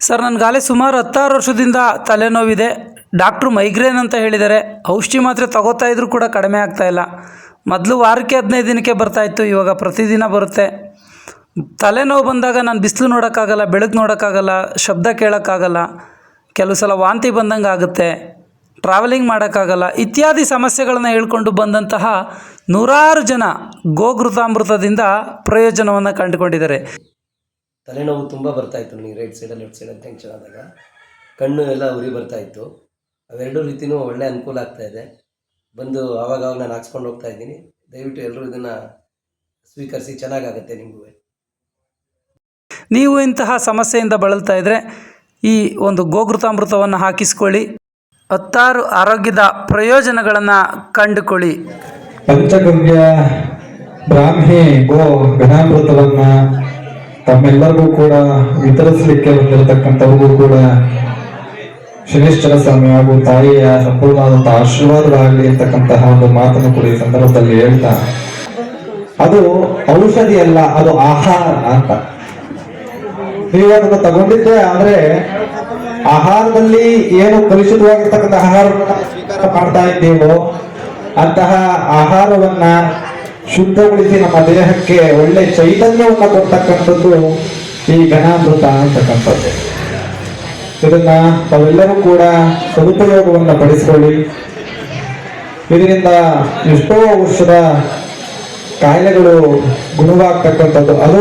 Sir ನನಗಾಲೇ ಸುಮಾರು ಹತ್ತಾರು ವರ್ಷದಿಂದ ತಲೆನೋವಿದೆ. ಡಾಕ್ಟ್ರು ಮೈಗ್ರೇನ್ ಅಂತ ಹೇಳಿದ್ದಾರೆ ಔಷಧಿ ಮಾತ್ರೆ ತಗೋತಾ ಇದ್ರೂ ಕೂಡ ಕಡಿಮೆ ಇಲ್ಲ. ಮೊದಲು ವಾರಕ್ಕೆ ಹದಿನೈದು ದಿನಕ್ಕೆ ಬರ್ತಾಯಿತ್ತು ಇವಾಗ ಪ್ರತಿದಿನ ಬರುತ್ತೆ. ತಲೆನೋವು ಬಂದಾಗ ನಾನು ಬಿಸಿಲು ನೋಡೋಕ್ಕಾಗಲ್ಲ, ಬೆಳಕು ನೋಡೋಕ್ಕಾಗಲ್ಲ, ಶಬ್ದ ಕೇಳೋಕ್ಕಾಗಲ್ಲ. ಕೆಲವು ಸಲ ವಾಂತಿ ಬಂದಂಗೆ ಆಗುತ್ತೆ. ಟ್ರಾವೆಲಿಂಗ್ ಮಾಡೋಕ್ಕಾಗಲ್ಲ. ಇತ್ಯಾದಿ ಸಮಸ್ಯೆಗಳನ್ನು ಹೇಳ್ಕೊಂಡು ಬಂದಂತಹ ನೂರಾರು ಜನ ಗೋಘೃತಾಮೃತದಿಂದ ಪ್ರಯೋಜನವನ್ನು ಕಂಡುಕೊಂಡಿದ್ದಾರೆ. ತಲೆನೋವು ತುಂಬ ಬರ್ತಾ ಇತ್ತು ನನಗೆ ರೈಟ್ ಸೈಡಲ್ಲಿ ಲೆಫ್ಟ್ ಸೈಡಲ್ಲಿ ಟೆನ್ಷನ್ ಆದಾಗ. ಕಣ್ಣು ಎಲ್ಲ ಉರಿ ಬರ್ತಾ ಇತ್ತು. ಅವೆರಡೂ ರೀತಿಯೂ ಒಳ್ಳೆ ಅನುಕೂಲ ಆಗ್ತಾ ಇದೆ. ಬಂದು ಆವಾಗ ನಾನು ಹಾಕ್ಸ್ಕೊಂಡು ಹೋಗ್ತಾ ಇದ್ದೀನಿ. ದಯವಿಟ್ಟು ಎಲ್ಲರೂ ಇದನ್ನು ಸ್ವೀಕರಿಸಿ ಚೆನ್ನಾಗಾಗತ್ತೆ ನಿಮಗೂ. ನೀವು ಇಂತಹ ಸಮಸ್ಯೆಯಿಂದ ಬಳಲ್ತಾ ಇದ್ದರೆ ಈ ಒಂದು ಗೋಗೃತಾಮೃತವನ್ನು ಹಾಕಿಸ್ಕೊಳ್ಳಿ. ಹತ್ತಾರು ಆರೋಗ್ಯದ ಪ್ರಯೋಜನಗಳನ್ನು ಕಂಡುಕೊಳ್ಳಿ. ಪಂಚಗವ್ಯ ಬ್ರಾಹ್ಮಿ ಗೋ ಘನಾಮೃತವನ್ನ ತಮ್ಮೆಲ್ಲರಿಗೂ ಕೂಡ ವಿತರಿಸಲಿಕ್ಕೆ ಬಂದಿರತಕ್ಕಂಥವ್ರಿಗೂ ಕೂಡ ಶನಿಶ್ಚರ ಸ್ವಾಮಿ ಹಾಗೂ ತಾಯಿಯ ಸಂಪೂರ್ಣವಾದಂತಹ ಆಶೀರ್ವಾದವಾಗಲಿ ಅಂತಕ್ಕಂತಹ ಒಂದು ಮಾತನ್ನು ಕೂಡ ಈ ಸಂದರ್ಭದಲ್ಲಿ ಹೇಳ್ತಾ. ಅದು ಔಷಧಿ ಅಲ್ಲ, ಅದು ಆಹಾರ ಅಂತ. ನೀವು ಅದನ್ನು ತಗೊಂಡಿದ್ದೆ ಆದ್ರೆ ಆಹಾರದಲ್ಲಿ ಏನು ಕಲುಷಿತವಾಗಿರ್ತಕ್ಕಂಥ ಆಹಾರ ಮಾಡ್ತಾ ಇದ್ದೀವೋ, ಅಂತಹ ಆಹಾರವನ್ನ ಶುದ್ಧಗೊಳಿಸಿ ನಮ್ಮ ದೇಹಕ್ಕೆ ಒಳ್ಳೆ ಚೈತನ್ಯವನ್ನು ಕೊಡ್ತಕ್ಕಂಥದ್ದು ಈ ಘನಾಮೃತ ಅಂತಕ್ಕಂಥದ್ದು. ಇದನ್ನ ತಾವೆಲ್ಲರೂ ಕೂಡ ಸದುಪಯೋಗವನ್ನು ಪಡಿಸಿಕೊಳ್ಳಿ. ಇದರಿಂದ ಎಷ್ಟೋ ವರ್ಷದ ಕಾಯಿಲೆಗಳು ಗುಣವಾಗ್ತಕ್ಕಂಥದ್ದು. ಅದು